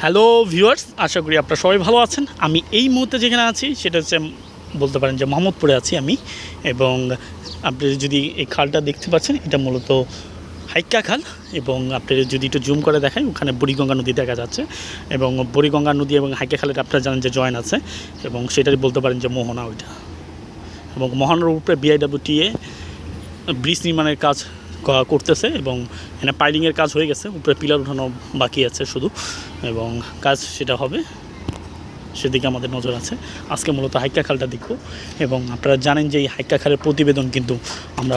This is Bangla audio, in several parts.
হ্যালো ভিউয়ার্স, আশা করি আপনারা সবাই ভালো আছেন। আমি এই মুহূর্তে যেখানে আছি, সেটা হচ্ছে বলতে পারেন যে মোহাম্মদপুরে আছি আমি। এবং আপনি যদি এই খালটা দেখতে পাচ্ছেন, এটা মূলত হাইক্কা খাল। এবং আপনি যদি একটু জুম করে দেখায় ওখানে বুড়িগঙ্গা নদী দেখা যাচ্ছে। এবং বুড়িগঙ্গা নদী এবং হাইক্কা খালের আপনারা জানেন যে জয়েন আছে। এবং সেটাই বলতে পারেন যে মোহনা ওইটা। এবং মোহনার উপরে বিআইডাব্লিউটিএ ব্রিজ নির্মাণের কাজ করতেছে এবং এখানে পাইলিংয়ের কাজ হয়ে গেছে। উপরে পিলার উঠানো বাকি আছে শুধু এবং কাজ সেটা হবে। সেদিকে আমাদের নজর আছে। আজকে মূলত হাইক্কা খালটা দেখব এবং আপনারা জানেন যে এই হাইক্কা খালের প্রতিবেদন কিন্তু আমরা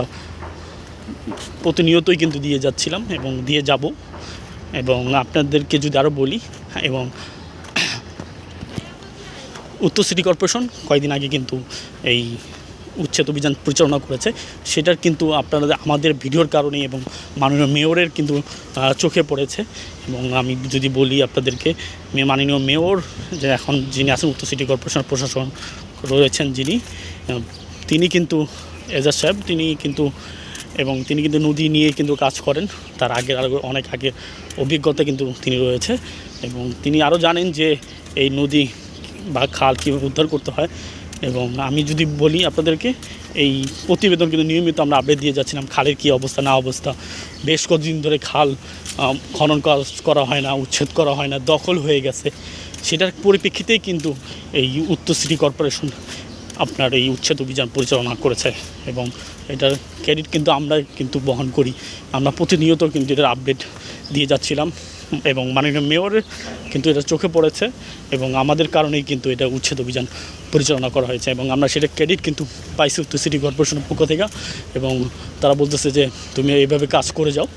প্রতিনিয়তই কিন্তু দিয়ে যাচ্ছিলাম এবং দিয়ে যাব এবং আপনাদেরকে যদি আরও বলি এবং উত্তর সিটি কর্পোরেশন কয়েকদিন আগে কিন্তু এই উচ্ছেদ অভিযান পরিচালনা করেছে, সেটার কিন্তু আপনারা আমাদের ভিডিওর কারণে এবং মাননীয় মেয়রের কিন্তু চোখে পড়েছে। এবং আমি যদি বলি আপনাদেরকে মাননীয় মেয়র যে এখন যিনি আছেন, উত্তর সিটি কর্পোরেশন প্রশাসন রয়েছেন যিনি তিনি কিন্তু এজাজ সাহেব তিনি কিন্তু, এবং তিনি কিন্তু নদী নিয়ে কিন্তু কাজ করেন। তার আগের আরও অনেক আগে অভিজ্ঞতা কিন্তু তিনি রয়েছে। এবং তিনি আরও জানেন যে এই নদী বা খাল কীভাবে উদ্ধার করতে হয়। এবং আমি যদি বলি আপনাদেরকে, এই প্রতিবেদন কিন্তু নিয়মিত আমরা আপডেট দিয়ে যাচ্ছিলাম, খালের কী অবস্থা, না অবস্থা। বেশ কতদিন ধরে খাল খনন করা হয় না, উচ্ছেদ করা হয় না, দখল হয়ে গেছে। সেটার পরিপ্রেক্ষিতেই কিন্তু এই উত্তর সিটি কর্পোরেশন আপনার এই উচ্ছেদ অভিযান পরিচালনা করেছে এবং এটার ক্রেডিট কিন্তু আমরা কিন্তু বহন করি। আমরা প্রতিনিয়ত কিন্তু এটার আপডেট দিয়ে যাচ্ছিলাম। এবং মাননীয় মেয়রের কিন্তু এটা চোখে পড়েছে এবং আমাদের কারণেই কিন্তু এটা উচ্ছেদ অভিযান পরিচালনা করা হয়েছে এবং আমরা সেটা ক্রেডিট কিন্তু পাইছি উত্তর সিটি কর্পোরেশনের পক্ষ থেকে এবং তারা বলতেছে যে তুমি এইভাবে কাজ করে যাও।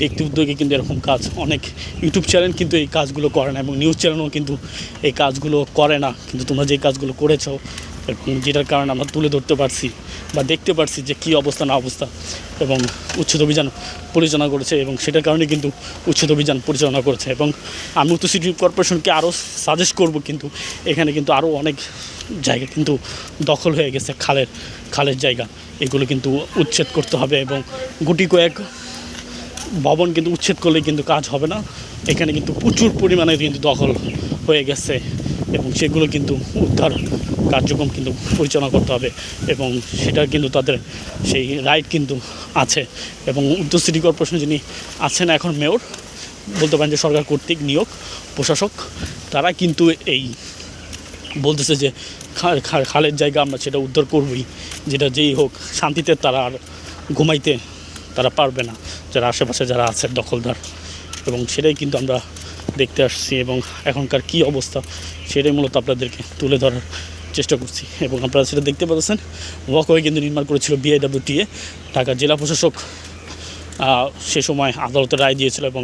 ব্যক্তি উদ্যোগে কিন্তু এরকম কাজ অনেক ইউটিউব চ্যানেল কিন্তু এই কাজগুলো করে না এবং নিউজ চ্যানেলও কিন্তু এই কাজগুলো করে না। কিন্তু তোমরা যে কাজগুলো করেছ এবং যেটার কারণে আমরা তুলে ধরতে পারছি। বা দেখতে পারছি যে কী অবস্থা, না অবস্থা এবং উচ্ছেদ অভিযান পরিচালনা করেছে এবং সেটার কারণে কিন্তু উচ্ছেদ অভিযান পরিচালনা করেছে এবং আমি উত্তর সিটি কর্পোরেশনকে আরও সাজেস্ট করব কিন্তু এখানে কিন্তু আরও অনেক জায়গা কিন্তু দখল হয়ে গেছে, খালের খালের জায়গা। এগুলো কিন্তু উচ্ছেদ করতে হবে এবং গুটি কয়েক ভবন কিন্তু উচ্ছেদ করলে কিন্তু কাজ হবে না। এখানে কিন্তু প্রচুর পরিমাণে কিন্তু দখল হয়ে গেছে। এবং সেগুলো কিন্তু উদ্ধার কার্যক্রম কিন্তু পরিচালনা করতে হবে এবং সেটা কিন্তু তাদের সেই রাইট কিন্তু আছে এবং উত্তর সিটি কর্পোরেশন যিনি আছেন এখন মেয়র, বলতে পারেন যে সরকার কর্তৃক নিয়োগ প্রশাসক, তারা কিন্তু এই বলতেছে যে খালের জায়গা আমরা সেটা উদ্ধার করবই, যেটা যেই হোক, শান্তিতে তারা আর ঘুমাইতে তারা পারবে না, যারা আশেপাশে যারা আছে দখলদার এবং সেটাই কিন্তু আমরা দেখতে আসছি এবং এখনকার কি অবস্থা সেটাই মূলত আপনাদেরকে তুলে ধরার চেষ্টা করছি এবং আপনারা সেটা দেখতে পাচ্ছেন। ওয়াকওয়ে কিন্তু নির্মাণ করেছিল বিআইডাব্লিউটিএ ঢাকা জেলা প্রশাসক সে সময় আদালতের রায় দিয়েছিল এবং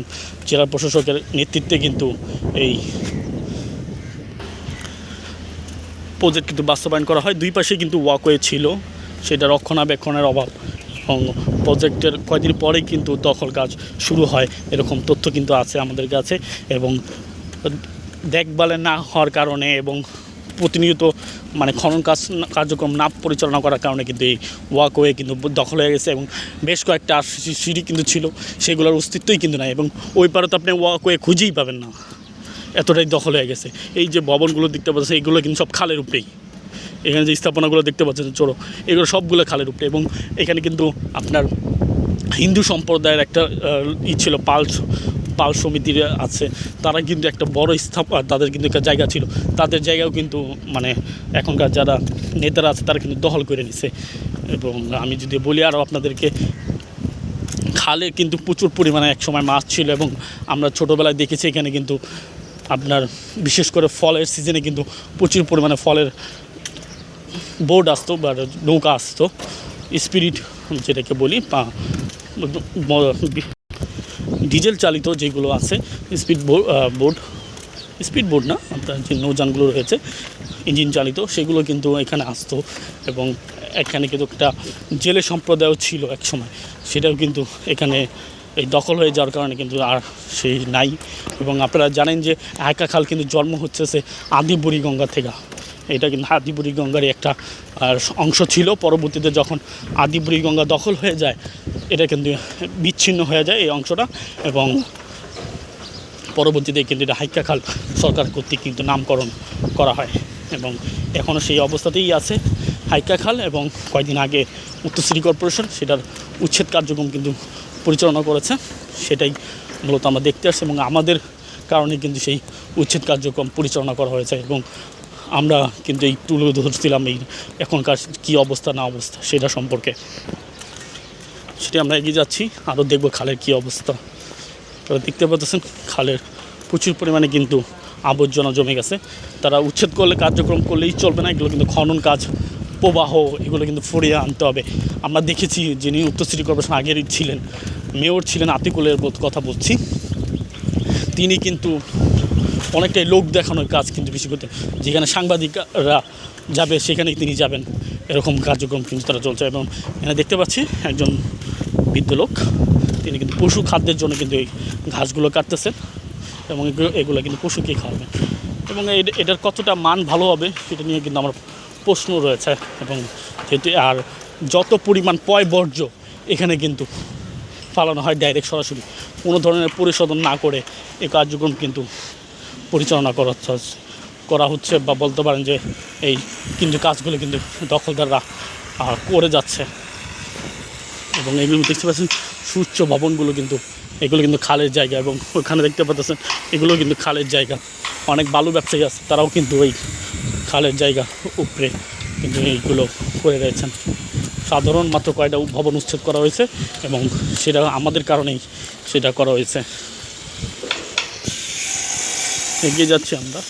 জেলা প্রশাসকের নেতৃত্বে কিন্তু এই প্রজেক্ট কিন্তু বাস্তবায়ন করা হয়। দুই পাশে কিন্তু ওয়াকওয়ে ছিল, সেটা রক্ষণাবেক্ষণের অভাব। প্রজেক্টের কয়েকদিন পরেই কিন্তু দখল কাজ শুরু হয়। এরকম তথ্য কিন্তু আছে আমাদের কাছে এবং দেখভালে না হওয়ার কারণে এবং প্রতিনিয়ত মানে খনন কাজ কার্যক্রম না পরিচালনা করার কারণে কিন্তু এই ওয়াকওয়ে কিন্তু দখল হয়ে গেছে এবং বেশ কয়েকটা সিঁড়ি কিন্তু ছিল, সেগুলোর অস্তিত্বই কিন্তু নাই এবং ওই পারে তো আপনি ওয়াকওয়ে খুঁজেই পাবেন না। এতটাই দখল হয়ে গেছে। এই যে ভবনগুলো দেখতে পাচ্ছেন এইগুলো কিন্তু সব খালের উপরেই। এখানে যে স্থাপনাগুলো দেখতে পাচ্ছেন চোরো এগুলো সবগুলো খালের উপরে। এবং এখানে কিন্তু আপনার হিন্দু সম্প্রদায়ের একটা ই ছিল, পাল পাল সমিতির আছে। তারা কিন্তু একটা বড় স্থাপ তাদের কিন্তু একটা জায়গা ছিল। তাদের জায়গাও কিন্তু মানে এখনকার যারা নেতারা আছে, তারা কিন্তু দখল করে নিছে। এবং আমি যদি বলি আরও আপনাদেরকে, খালে কিন্তু প্রচুর পরিমাণে এক সময় মাছ ছিল এবং আমরা ছোটোবেলায় দেখেছি এখানে কিন্তু আপনার, বিশেষ করে ফলের সিজনে কিন্তু প্রচুর পরিমাণে ফলের বোর্ড আসতো বা নৌকা আসতো, স্পিরিট যেটাকে বলি বা ডিজেল চালিত যেগুলো আছে, স্পিড বোর্ড স্পিড বোর্ড না, আপনার যে নৌযানগুলো রয়েছে, ইঞ্জিন চালিত, সেগুলো কিন্তু এখানে আসতো এবং এখানে কিন্তু একটা জেলে সম্প্রদায়ও ছিল এক সময়। সেটাও কিন্তু এখানে এই দখল হয়ে যাওয়ার কারণে কিন্তু আর সেই নাই। এবং আপনারা জানেন যে একা খাল কিন্তু জন্ম হচ্ছে সে আদি বুড়িগঙ্গা থেকে। এটা কিন্তু আদি বুড়িগঙ্গারই একটা অংশ ছিল। পরবর্তীতে যখন আদি বুড়িগঙ্গা দখল হয়ে যায়, এটা কিন্তু বিচ্ছিন্ন হয়ে যায় এই অংশটা এবং পরবর্তীতে কিন্তু এটা হাইকা খাল সরকার কর্তৃক কিন্তু নামকরণ করা হয় এবং এখনও সেই অবস্থাতেই আছে হাইকা খাল এবং কয়েকদিন আগে উত্তর সিটি কর্পোরেশন সেটার উচ্ছেদ কার্যক্রম কিন্তু পরিচালনা করেছে। সেটাই মূলত আমরা দেখতে আসছি এবং আমাদের কারণে কিন্তু সেই উচ্ছেদ কার্যক্রম পরিচালনা করা হয়েছে এবং আমরা কিন্তু এই তুলে ধরছিলাম, এই এখনকার কী অবস্থা, না অবস্থা, সেটা সম্পর্কে। সেটা আমরা এগিয়ে যাচ্ছি আরও দেখব খালের কী অবস্থা। তারা দেখতে পাচ্ছেন, খালের প্রচুর পরিমাণে কিন্তু আবর্জনা জমে গেছে। তারা উচ্ছেদ করলে, কার্যক্রম করলেই চলবে না, এগুলো কিন্তু খনন কাজ, প্রবাহ, এগুলো কিন্তু ফুরিয়ে আনতে হবে। আমরা দেখেছি যিনি উত্তর সিটি কর্পোরেশন আগের ছিলেন, মেয়র ছিলেন আতিকুলের কথা বলছি। তিনি কিন্তু অনেকটাই লোক দেখানোর কাজ কিন্তু বেশি করতে যেখানে সাংবাদিকরা যাবে, সেখানে তিনি যাবেন। এরকম কার্যক্রম কিন্তু তারা চলছে এবং এখানে দেখতে পাচ্ছি একজন বৃদ্ধ লোক। তিনি কিন্তু পশু খাদ্যের জন্য কিন্তু এই ঘাসগুলো কাটতেছেন এবং এগুলো কিন্তু পশুকে খাওয়াবেন। এবং এট- এটার কতটা মান ভালো হবে সেটা নিয়ে কিন্তু আমার প্রশ্ন রয়েছে এবং যেহেতু আর যত পরিমাণ পয় বর্জ্য এখানে কিন্তু ফালানো হয় ডাইরেক্ট সরাসরি, কোনো ধরনের পরিশোধন না করে এই কার্যক্রম কিন্তু পরিচালনা করা হচ্ছে করা হচ্ছে বা বলতে পারেন যে এই কিন্তু কাজগুলো কিন্তু দখলদাররা করে যাচ্ছে। এবং এগুলো দেখতে পাচ্ছেন সুচ্চ ভবনগুলো কিন্তু, এগুলো কিন্তু খালের জায়গা এবং ওখানে দেখতে পাচ্ছেন, এগুলো কিন্তু খালের জায়গা। অনেক বালু ব্যবসায়ী আছে, তারাও কিন্তু ওই খালের জায়গা উপরে কিন্তু এইগুলো করে রয়েছেন। সাধারণ মাত্র কয়টা ভবন উচ্ছেদ করা হয়েছে এবং সেটা আমাদের কারণেই সেটা করা হয়েছে। এগিয়ে যাচ্ছি আমরা।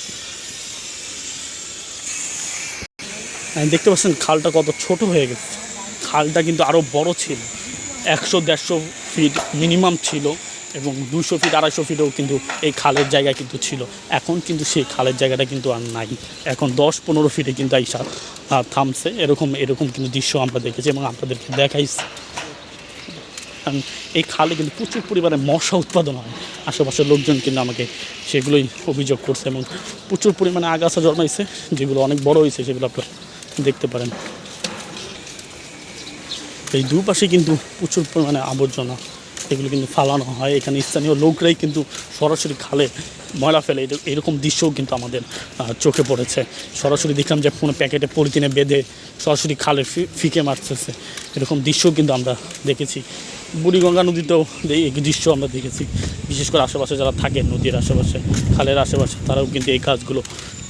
হ্যাঁ, দেখতে পাচ্ছেন খালটা কত ছোট হয়ে গেছে। খালটা কিন্তু আরও বড় ছিল। একশো দেড়শো ফিট মিনিমাম ছিল এবং দুশো ফিট আড়াইশো ফিটও কিন্তু এই খালের জায়গা কিন্তু ছিল। এখন কিন্তু সেই খালের জায়গাটা কিন্তু আর নাই। এখন দশ পনেরো ফিটে কিন্তু আহ, থামছে। এরকম এরকম কিন্তু দৃশ্য আমরা দেখেছি এবং আপনাদেরকে দেখাইছি। কারণ এই খালে কিন্তু প্রচুর পরিমাণে মশা উৎপাদন হয়। আশেপাশের লোকজন কিন্তু আমাকে সেগুলোই অভিযোগ করছে এবং প্রচুর পরিমাণে আগাছা জন্মাইছে, যেগুলো অনেক বড় হয়েছে, সেগুলো আপনারা দেখতে পারেন। এই দুপাশে কিন্তু প্রচুর পরিমাণে আবর্জনা। এগুলো কিন্তু ফালানো হয়। এখানে স্থানীয় লোকরাই কিন্তু সরাসরি খালে ময়লা ফেলে। এরকম দৃশ্যও কিন্তু আমাদের চোখে পড়েছে। সরাসরি দেখলাম যে কোনো প্যাকেটে পলিথিনে বেঁধে সরাসরি খালে ফিকে মারতেছে। এরকম দৃশ্যও কিন্তু আমরা দেখেছি। বুড়িগঙ্গা নদীতেও এই দৃশ্য আমরা দেখেছি। বিশেষ করে আশেপাশে যারা থাকে নদীর আশেপাশে, খালের আশেপাশে, তারাও কিন্তু এই কাজগুলো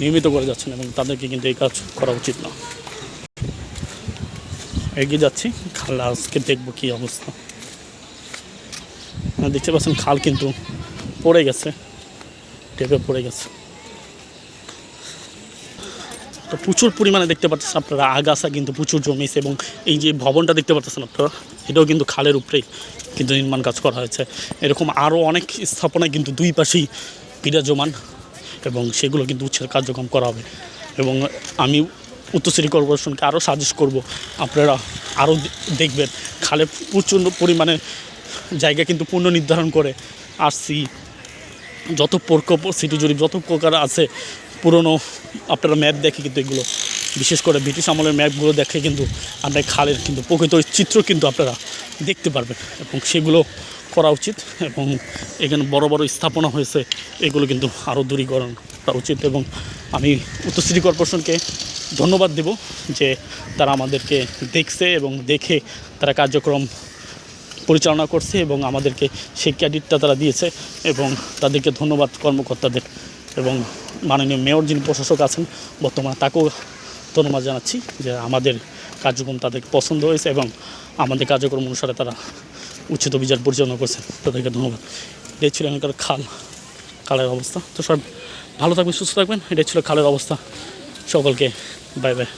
নিয়মিত করে যাচ্ছেন এবং তাদেরকে কিন্তু এই কাজ করা উচিত না। এগিয়ে যাচ্ছি। খাল, আজকে দেখব কী অবস্থা। দেখতে পাচ্ছেন খাল কিন্তু পড়ে গেছে, টেপে পড়ে গেছে। তো প্রচুর পরিমাণে দেখতে পাচ্ছেন আপনারা, আগাছা কিন্তু প্রচুর জমেছে এবং এই যে ভবনটা দেখতে পাচ্ছেন আপনারা, এটাও কিন্তু খালের উপরেই কিন্তু নির্মাণ কাজ করা হয়েছে। এরকম আরও অনেক স্থাপনায় কিন্তু দুই পাশেই বিরাজমান এবং সেগুলো কিন্তু উচ্ছেদ কার্যক্রম করা হবে। এবং আমি উত্তর সিটি কর্পোরেশনকে আরও সাজেস্ট করব, আপনারা আরও দেখবেন। খালে প্রচুর পরিমাণে জায়গা কিন্তু পুনর্নির্ধারণ করে আসছি যত প্রকল্প সিটি জরিপ, যত প্রকার আছে পুরনো আপনারা ম্যাপ দেখে কিন্তু এগুলো, বিশেষ করে ব্রিটিশ আমলের ম্যাপগুলো দেখে কিন্তু আমরা খালের কিন্তু প্রকৃত চিত্র কিন্তু আপনারা দেখতে পারবেন এবং সেগুলো করা উচিত এবং এখানে বড় বড় স্থাপনা হয়েছে, এগুলো কিন্তু আরও দূরীকরণ করা উচিত এবং আমি উত্তর সিটি কর্পোরেশনকে ধন্যবাদ দেব যে তারা আমাদেরকে দেখছে এবং দেখে তারা কার্যক্রম পরিচালনা করছে এবং আমাদেরকে সেই ক্রেডিটটা তারা দিয়েছে এবং তাদেরকে ধন্যবাদ কর্মকর্তাদের এবং মাননীয় মেয়র যিনি প্রশাসক আছেন, বর্তমানে তাকেও ধন্যবাদ জানাচ্ছি যে আমাদের কার্যক্রম তাদের পছন্দ হয়েছে এবং আমাদের কার্যক্রম অনুসারে তারা উচ্ছেদ অভিযান পরিচালনা করছেন তাদেরকে ধন্যবাদ। এটাই ছিল এখানকার খাল, খালের অবস্থা। তো সব ভালো থাকবেন, সুস্থ থাকবেন। এটাই ছিল খালের অবস্থা। সকলকে, বাই বাই।